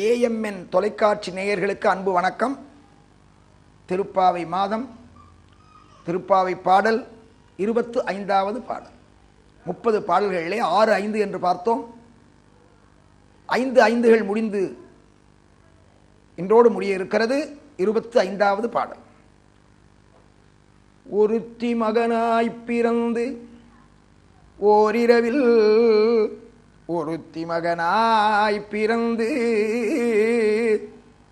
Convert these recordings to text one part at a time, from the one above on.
AMN தொலைக்காட்சி நேயர்களுக்கு அன்பு வணக்கம். திருப்பாவை மாதம் திருப்பாவை பாடல் இருபத்து ஐந்தாவது பாடல். முப்பது பாடல்களிலே ஆறு ஐந்து என்று பார்த்தோம். ஐந்து ஐந்துகள் முடிந்து இன்றோடு முடிய இருக்கிறது இருபத்து ஐந்தாவது பாடல். ஒருத்தி மகனாய் பிறந்து ஓரிரவில் ஒருத்தி மகனாய் பிறந்து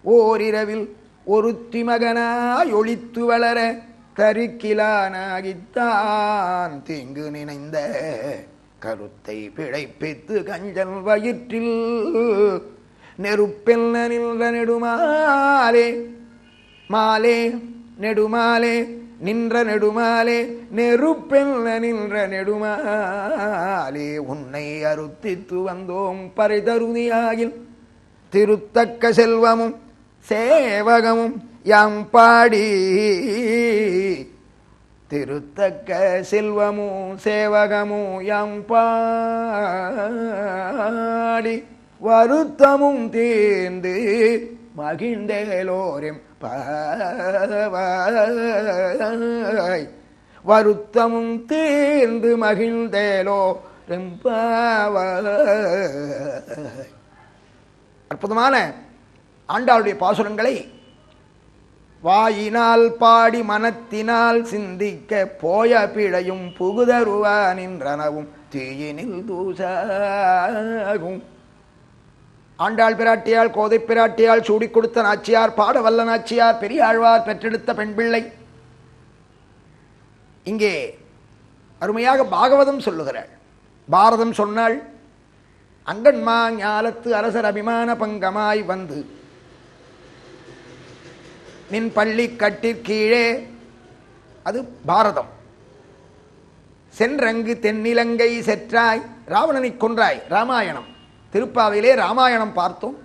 ஓரிரவில் ஒருத்தி மகனாய் ஒழித்து வளர தருக்கிலானாகித்தான். தீங்கு நினைந்த கருத்தை பிழைப்பித்து கஞ்சல் வயிற்றில் நெருப்பெல்ல நின்ற நெடுமாலே மாலே நெடுமாலே நின்ற நெடுமாலே நெருப்பெல்ல நின்ற நெடுமாலே உன்னை அறுத்தித்து வந்தோம் பரிதருதியாகில் திருத்தக்க செல்வமும் சேவகமும் யாம் பாடி. திருத்தக்க செல்வமும் சேவகமும் யாம் பாடி. வருத்தமும் தீர்ந்து மகிழ்ந்தேலோரும் பாய் வருத்தமும் தீர்ந்து மகிழ்ந்தேலோ ரெம்பாவாய் அற்புதமான ஆண்டாளுடைய பாசுரங்களை வாயினால் பாடி மனத்தினால் சிந்திக்க போய பிழையும் புகுதருவா நின்றனவும் தீயினில் தூசாகும். ஆண்டாள் பிராட்டியால் கோதை பிராட்டியால் சூடிக் கொடுத்த நாச்சியார் பாடவல்ல நாச்சியார் பெரியாழ்வார் பெற்றெடுத்த பெண் பிள்ளை. இங்கே அருமையாக பாகவதம் சொல்லுகிறாள். பாரதம் சொன்னாள் அங்கன்மா ஞாலத்து அரசர் அபிமான பங்கமாய் வந்து நின் பள்ளி கட்டிற்கீழே அது பாரதம். சென்றங்கு தென்னிலங்கை செற்றாய் ராவணனை கொன்றாய் ராமாயணம். திருப்பாவையிலே ராமாயணம் பார்த்தோம்.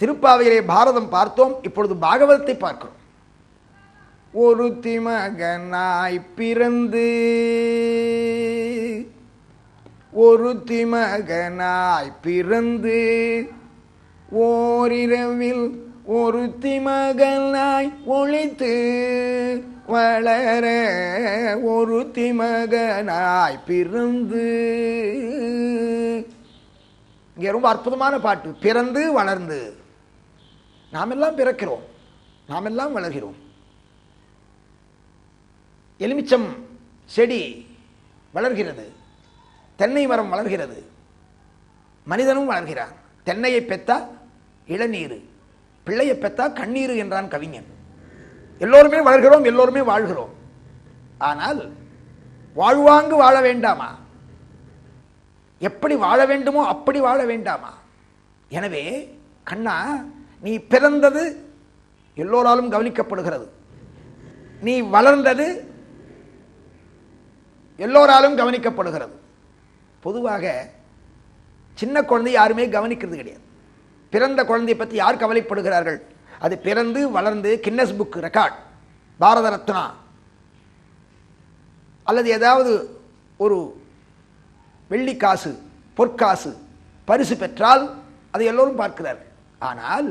திருப்பாவையிலே பாரதம் பார்த்தோம். இப்பொழுது பாகவதத்தை பார்க்கிறோம். ஒரு திமகனாய் பிறந்து ஒரு திமகனாய் பிறந்து ஓரிரவில் ஒரு திமகனாய் ஒழித்து வளர ஒரு திமகனாய் பிறந்து இங்கே ரொம்ப அற்புதமான பாட்டு. பிறந்து வளர்ந்து. நாம் எல்லாம் பிறக்கிறோம். நாம் எல்லாம் வளர்கிறோம். எலுமிச்சம் செடி வளர்கிறது. தென்னை மரம் வளர்கிறது. மனிதனும் வளர்கிறான். தென்னையை பெத்தா இளநீர். பிள்ளையை பெத்தா கண்ணீர் என்றான் கவிஞன். எல்லோருமே வளர்கிறோம் எல்லோருமே வாழ்கிறோம். ஆனால் வாழ்வாங்கு வாழ வேண்டாமா? எப்படி வாழ வேண்டுமோ அப்படி வாழ வேண்டாமா? எனவே கண்ணா நீ பிறந்தது எல்லோராலும் கவனிக்கப்படுகிறது. நீ வளர்ந்தது எல்லோராலும் கவனிக்கப்படுகிறது. பொதுவாக சின்ன குழந்தை யாருமே கவனிக்கிறது கிடையாது. பிறந்த குழந்தையை பற்றி யார் கவலைப்படுகிறார்கள்? அது பிறந்து வளர்ந்து Guinness book record Bharat Ratna. அல்லது ஏதாவது ஒரு வெள்ளி காசு பொற்காசு பரிசு பெற்றால் அதை எல்லோரும் பார்க்கிறார்கள் ஆனால்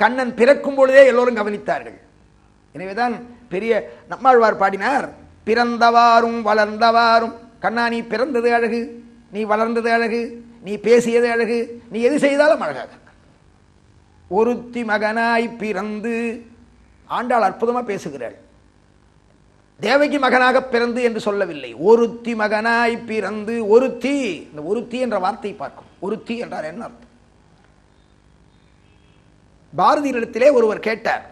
கண்ணன் பிறக்கும் பொழுதே எல்லோரும் கவனித்தார்கள். எனவேதான் பெரிய நம்மாழ்வார் பாடினார் பிறந்தவாறும் வளர்ந்தவாறும் கண்ணா நீ பிறந்தது அழகு நீ வளர்ந்தது அழகு நீ பேசியது அழகு நீ எது செய்தாலும் அழகாக. ஒருத்தி மகனாய் பிறந்து ஆண்டாள் அற்புதமாக பேசுகிறாள். தேவகி மகனாக பிறந்து என்று சொல்லவில்லை. ஒருத்தி மகனாய் பிறந்து ஒருத்தி இந்த ஒருத்தி என்ற வார்த்தையை பார்க்கும். ஒருத்தி என்றார் என்ன அர்த்தம்? பாரதியினிடத்திலே ஒருவர் கேட்டார்.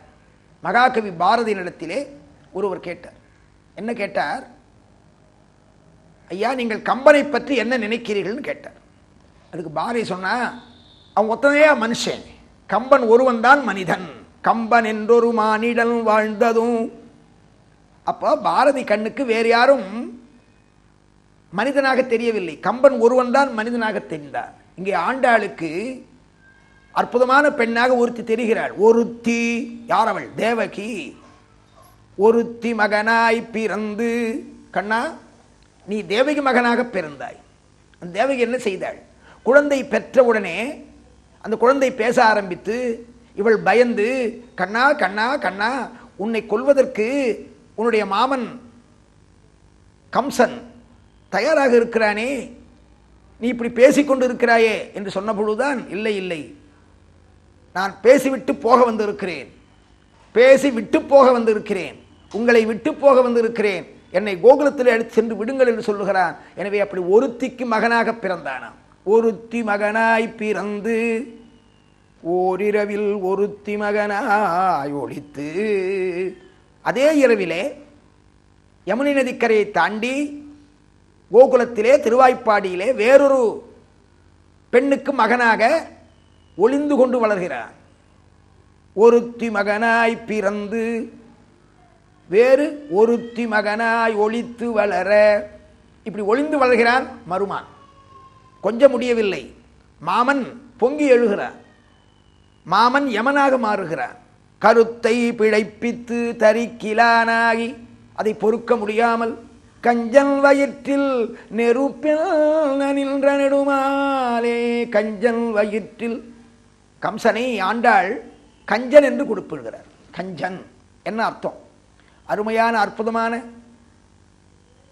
மகாகவி பாரதியினிடத்திலே ஒருவர் கேட்டார். என்ன கேட்டார்? ஐயா நீங்கள் கம்பனை பற்றி என்ன நினைக்கிறீர்கள்னு கேட்டார். அதுக்கு பாரதி சொன்னா அவன் ஒத்தனையா மனுஷன்? கம்பன் ஒருவன் தான் மனிதன். கம்பன் என்றொரு மானிடன் வாழ்ந்ததும் அப்போ பாரதி கண்ணுக்கு வேறு யாரும் மனிதனாக தெரியவில்லை. கம்பன் ஒருவன் தான் மனிதனாக தெரிந்தார். இங்கே ஆண்டாளுக்கு அற்புதமான பெண்ணாக ஒருத்தி தெரிகிறாள். ஒருத்தி யார் அவள் தேவகி. ஒருத்தி மகனாய் பிறந்து. கண்ணா நீ தேவகி மகனாக பிறந்தாய். அந்த தேவகி என்ன செய்தாள்? குழந்தை பெற்றவுடனே அந்த குழந்தை பேச ஆரம்பித்து இவள் பயந்து கண்ணா கண்ணா கண்ணா உன்னை கொல்வதற்கு உன்னுடைய மாமன் கம்சன் தயாராக இருக்கிறானே நீ இப்படி பேசிக்கொண்டு இருக்கிறாயே என்று சொன்ன பொழுதுதான் இல்லை இல்லை நான் பேசிவிட்டு போக வந்திருக்கிறேன். பேசி விட்டு போக வந்திருக்கிறேன். உங்களை விட்டு போக வந்திருக்கிறேன். என்னை கோகுலத்தில் அடித்து சென்று விடுங்கள் என்று சொல்லுகிறான். எனவே அப்படி ஒருத்திக்கு மகனாக பிறந்தானாம். ஒருத்தி மகனாய் பிறந்து ஓரிரவில் ஒருத்தி மகனாய் ஒழித்து அதே இரவிலே யமுனை நதிக்கரையை தாண்டி கோகுலத்திலே திருவாய்ப்பாடியிலே வேறொரு பெண்ணுக்கு மகனாக ஒளிந்து கொண்டு வளர்கிறான் ஒருத்தி மகனாய் பிறந்து வேறு ஒருத்தி மகனாய் ஒளித்து வளர இப்படி ஒளிந்து வளர்கிறான் மருமான். கொஞ்சம் முடியவில்லை. மாமன் பொங்கி எழுகிறான் மாமன் யமனாக மாறுகிறான் கருத்தை பிழைப்பித்து தரிக்கிலானாகி அதை பொறுக்க முடியாமல் கஞ்சன் வயிற்றில் நெருப்பில் நின்ற நெடுமாலே கஞ்சன் வயிற்றில். கம்சனை ஆண்டாள் கஞ்சன் என்று கொடுப்பிடுகிறார் கஞ்சன் என்ன அர்த்தம்? அருமையான அற்புதமான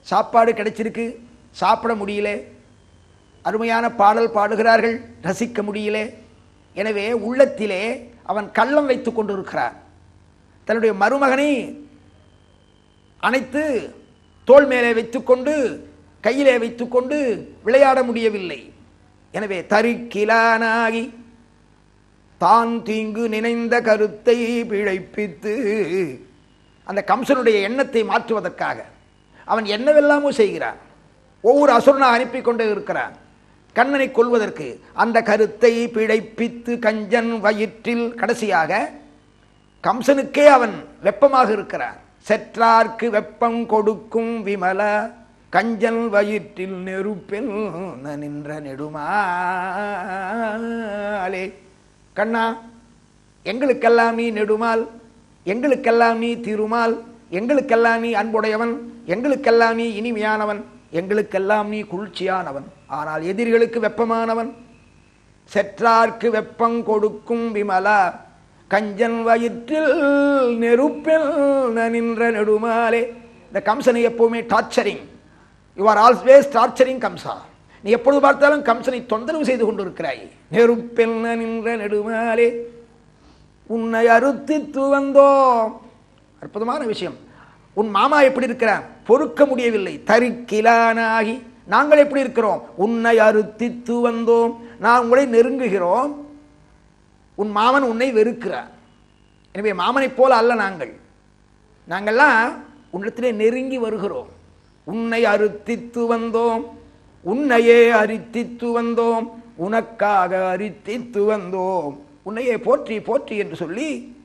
சாப்பாடு கிடைச்சிருக்கு சாப்பிட முடியல அருமையான பாடல் பாடுகிறார்கள் ரசிக்க முடியல. எனவே உள்ளத்திலே அவன் கள்ளம் வைத்துக் கொண்டிருக்கிறான். தன்னுடைய மருமகனை அணைத்து தோள் மேலே வைத்துக்கொண்டு கையிலே வைத்துக்கொண்டு விளையாட முடியவில்லை. எனவே தரிக்கிலானாகி தான் தீங்கு நினைந்த கருத்தை பிழைப்பித்து அந்த கம்சனுடைய எண்ணத்தை மாற்றுவதற்காக அவன் என்னவெல்லாமோ செய்கிறான். ஒவ்வொரு அசுரனாக அனுப்பி கொண்டே இருக்கிறான். கண்ணனை கொல்வதற்கு அந்த கருத்தை பிழைப்பித்து கஞ்சன் வயிற்றில் கடைசியாக கம்சனுக்கே அவன் வெப்பமாக இருக்கிறான். செற்றார்க்கு வெப்பம் கொடுக்கும் விமல கஞ்சன் வயிற்றில் நெருப்பில் நின்ற நெடுமாலே. கண்ணா எங்களுக்கெல்லாம் நீ நெடுமால் எங்களுக்கெல்லாம் நீ திருமால் எங்களுக்கெல்லாம் நீ அன்புடையவன் எங்களுக்கெல்லாம் நீ இனிமையானவன். எங்களுக்கெல்லாம் நீ குளிர்ச்சியானவன். ஆனால் எதிரிகளுக்கு வெப்பமானவன். செற்றார்க்கு வெப்பம் கொடுக்கும் விமலா. கஞ்சன் வயிற்றில் நெருப்பில் நின்ற நெடுமாலே. இந்த கம்சனை எப்பவுமே torturing you are always torturing Kamsa. நீ எப்பொழுது பார்த்தாலும் கம்சனை தொந்தரவு செய்து கொண்டிருக்கிறாய். நெருப்பில் நின்ற நெடுமாலே. உன்னை அறுத்து வந்தோம் அற்புதமான விஷயம். உன் மாமா எப்படி இருக்கிறார்? பொறுக்க முடியவில்லை. தரிக்கிலானாகி நாங்கள் எப்படி இருக்கிறோம்? உன்னை அறுத்தித்து வந்தோம். நான் உங்களை நெருங்குகிறோம். உன் மாமன் உன்னை வெறுக்கிறார். எனவே மாமனைப் போல அல்ல நாங்கள். நாங்கள்லாம் உன்னிடத்திலே நெருங்கி வருகிறோம். உன்னை அறுத்தித்து வந்தோம். உன்னையே அரித்தித்து வந்தோம். உனக்காக அரித்தித்து வந்தோம். உன்னையே போற்றி போற்றி என்று சொல்லி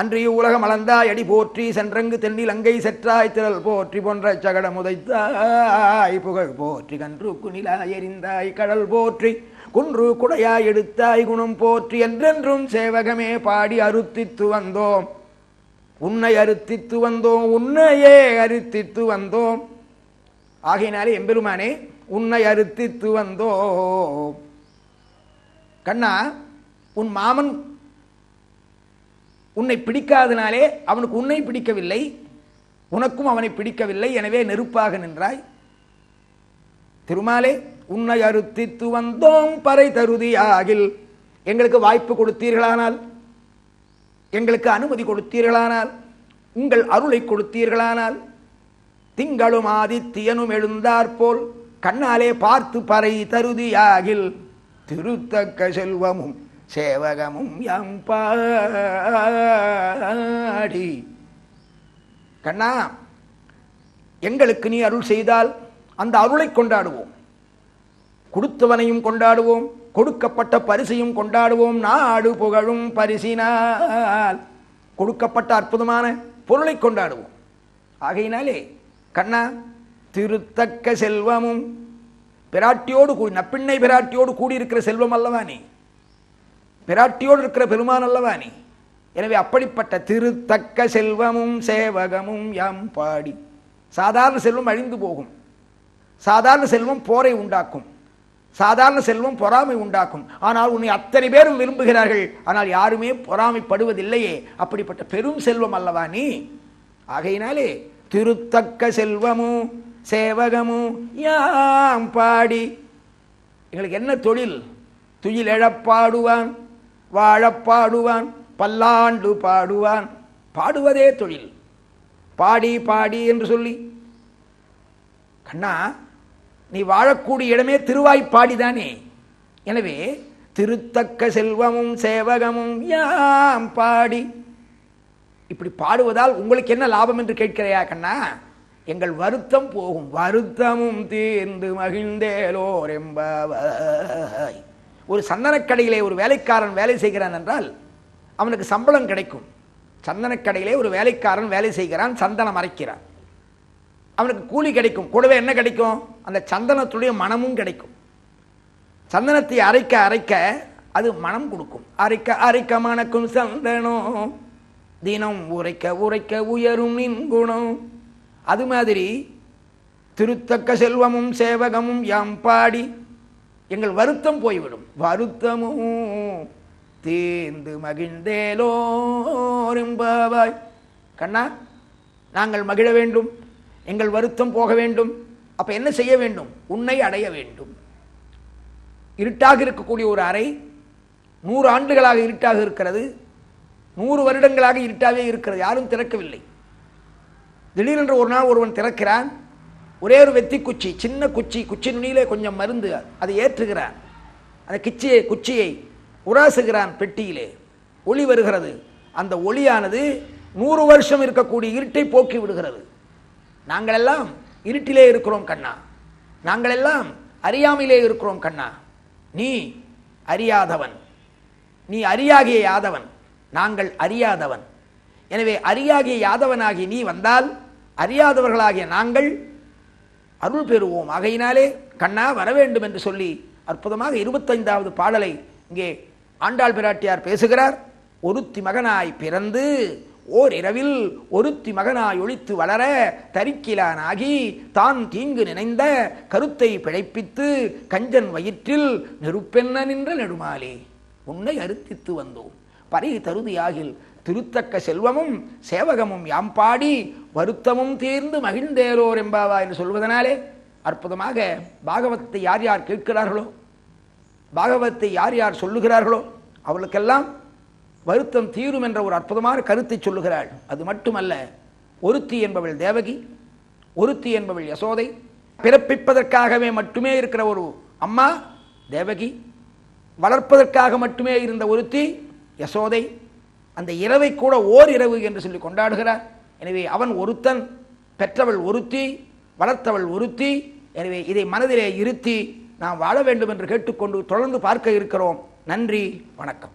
அன்றைய உலகம் அளந்தாய் அடி போற்றி சென்றங்கு தென்னில் அங்கை செற்றாய் திரள் போற்றி போன்ற சகடம் உதைத்தாய் புகழ் போற்றி கன்று குனிலாய் எரிந்தாய் கடல் போற்றி குன்று குடையாய் எடுத்தாய் குணம் போற்றி என்றென்றும் சேவகமே பாடி அறுத்தித்து வந்தோம். உன்னை அறுத்தித்து வந்தோம் உன்னையே அறுத்தித்து வந்தோம். ஆகையினாலே எம்பெருமானே உன்னை அறுத்தித்து வந்தோம். கண்ணா உன் மாமன் உன்னை பிடிக்காதனாலே அவனுக்கு உன்னை பிடிக்கவில்லை உனக்கும் அவனை பிடிக்கவில்லை எனவே நெருப்பாக நின்றாய். திருமாலே உன்னை அறுத்தித்து வந்தோம் பறை தருதி ஆகில் எங்களுக்கு வாய்ப்பு கொடுத்தீர்களானால் எங்களுக்கு அனுமதி கொடுத்தீர்களானால் உங்கள் அருளை கொடுத்தீர்களானால் திங்களும் ஆதித்தியனும் எழுந்தாற்போல் கண்ணாலே பார்த்து பறை தருதியாகில். திருத்தக்க செல்வமும் சேவகமும் யாம் பாடி. கண்ணா எங்களுக்கு நீ அருள் செய்தால் அந்த அருளை கொண்டாடுவோம். கொடுத்தவனையும் கொண்டாடுவோம் கொடுக்கப்பட்ட பரிசையும் கொண்டாடுவோம். நாடு புகழும் பரிசினால் கொடுக்கப்பட்ட அற்புதமான பொருளை கொண்டாடுவோம். ஆகையினாலே கண்ணா திருத்தக்க செல்வமும் பிராட்டியோடு கூடி நப்பிண்ணை பிராட்டியோடு கூடியிருக்கிற செல்வம் அல்லவா நீ? பிராட்டியோடு இருக்கிற பெருமான் அல்லவா நீ? எனவே அப்படிப்பட்ட திருத்தக்க செல்வமும் சேவகமும் யாம் பாடி. சாதாரண செல்வம் அழிந்து போகும். சாதாரண செல்வம் போரை உண்டாக்கும். சாதாரண செல்வம் பொறாமை உண்டாக்கும். ஆனால் உன்னை அத்தனை பேரும் விரும்புகிறார்கள். ஆனால் யாருமே பொறாமைப்படுவதில்லையே. அப்படிப்பட்ட பெரும் செல்வம் அல்லவா நீ? ஆகையினாலே திருத்தக்க செல்வமும் சேவகமும் யாம் பாடி. எங்களுக்கு என்ன தொழில்? துயில் எழப்பாடுவான் வாழப்பாடுவான் பல்லாண்டு பாடுவான். பாடுவதே தொழில். பாடி பாடி என்று சொல்லி. கண்ணா நீ வாழக்கூடிய இடமே திருவாய்ப்பாடிதானே எனவே திருத்தக்க செல்வமும் சேவகமும் யாம் பாடி. இப்படி பாடுவதால் உங்களுக்கு என்ன லாபம் என்று கேட்கிறையா கண்ணா? எங்கள் வருத்தம் போகும். வருத்தமும் தீர்ந்து மகிழ்ந்தேலோர் என்பவாய் ஒரு சந்தனக்கடையிலே ஒரு வேலைக்காரன் வேலை செய்கிறான் என்றால் அவனுக்கு சம்பளம் கிடைக்கும். சந்தனக்கடையிலே ஒரு வேலைக்காரன் வேலை செய்கிறான் சந்தனம் அரைக்கிறான். அவனுக்கு கூலி கிடைக்கும். கூடவே என்ன கிடைக்கும்? அந்த சந்தனத்துடைய மனமும் கிடைக்கும். சந்தனத்தை அரைக்க அரைக்க அது மனம் கொடுக்கும். அரைக்க அரைக்க மணக்கும் சந்தனம். தினம் உரைக்க உரைக்க உயரும் நின் குணம். அது மாதிரி திருத்தக்க செல்வமும் சேவகமும் யாம் பாடி எங்கள் வருத்தம் போய்விடும். வருத்தமும் தேர்ந்து மகிழ்ந்தேலோரும்பாவாய் கண்ணா நாங்கள் மகிழ வேண்டும். எங்கள் வருத்தம் போக வேண்டும். அப்ப என்ன செய்ய வேண்டும்? உன்னை அடைய வேண்டும். இருட்டாக இருக்கக்கூடிய ஒரு அறை நூறு ஆண்டுகளாக இருட்டாக இருக்கிறது. நூறு வருடங்களாக இருட்டாகவே இருக்கிறது. யாரும் திறக்கவில்லை. திடீரென்று ஒரு நாள் ஒருவன் திறக்கிறான். ஒரே ஒரு வெத்தி குச்சி சின்ன குச்சி குச்சி நுனியிலே கொஞ்சம் மருந்து அதை ஏற்றுகிறான். அந்த கிச்சியை குச்சியை உராசுகிறான் பெட்டியிலே. ஒளி வருகிறது. அந்த ஒளியானது நூறு வருஷம் இருக்கக்கூடிய இருட்டை போக்கி விடுகிறது. நாங்கள் எல்லாம் இருட்டிலே இருக்கிறோம் கண்ணா. நாங்கள் எல்லாம் அறியாமையிலே இருக்கிறோம் கண்ணா. நீ அறியாதவன். நீ அறியாகிய யாதவன். நாங்கள் அறியாதவன். எனவே அறியாகிய யாதவனாகிய நீ வந்தால் அறியாதவர்களாகிய நாங்கள் அருள் பெறுவோம். ஆகையினாலே கண்ணா வர வேண்டும் என்று சொல்லி அற்புதமாக இருபத்தைந்தாவது பாடலை இங்கே ஆண்டாள் பிராட்டியார் பேசுகிறார். ஒருத்தி மகனாய் பிறந்து ஓர் இரவில் ஒருத்தி மகனாய் ஒழித்து வளர தரிக்கிலானாகி தான் தீங்கு நினைந்த கருத்தை பிழைப்பித்து கஞ்சன் வயிற்றில் நெருப்பென்ன நின்ற நெடுமாலே. உன்னை அறுத்தித்து வந்தோம். பறை தருதியாகில் திருத்தக்க செல்வமும் சேவகமும் யாம் பாடி வருத்தமும் தீர்ந்து மகிழ்ந்தேலோர் என்பாவா என்று சொல்வதனாலே அற்புதமாக பாகவத்தை யார் யார் கேட்கிறார்களோ பாகவத்தை யார் யார் சொல்லுகிறார்களோ அவளுக்கெல்லாம் வருத்தம் தீரும் என்ற ஒரு அற்புதமான கருத்தை சொல்லுகிறாள். அது மட்டுமல்ல ஒருத்தி என்பவள் தேவகி ஒருத்தி என்பவள் யசோதை பிறப்பிப்பதற்காகவே மட்டுமே இருக்கிற ஒரு அம்மா தேவகி வளர்ப்பதற்காக மட்டுமே இருந்த ஒருத்தி யசோதை அந்த இரவை கூட ஓர் இரவு என்று சொல்லி கொண்டாடுகிறார். எனவே அவன் ஒருத்தன் பெற்றவள் ஒருத்தி வளர்த்தவள் ஒருத்தி எனவே இதை மனதிலே இருத்தி நாம் வாழ வேண்டும் என்று கேட்டுக்கொண்டு தொடர்ந்து பார்க்க இருக்கிறோம். நன்றி வணக்கம்.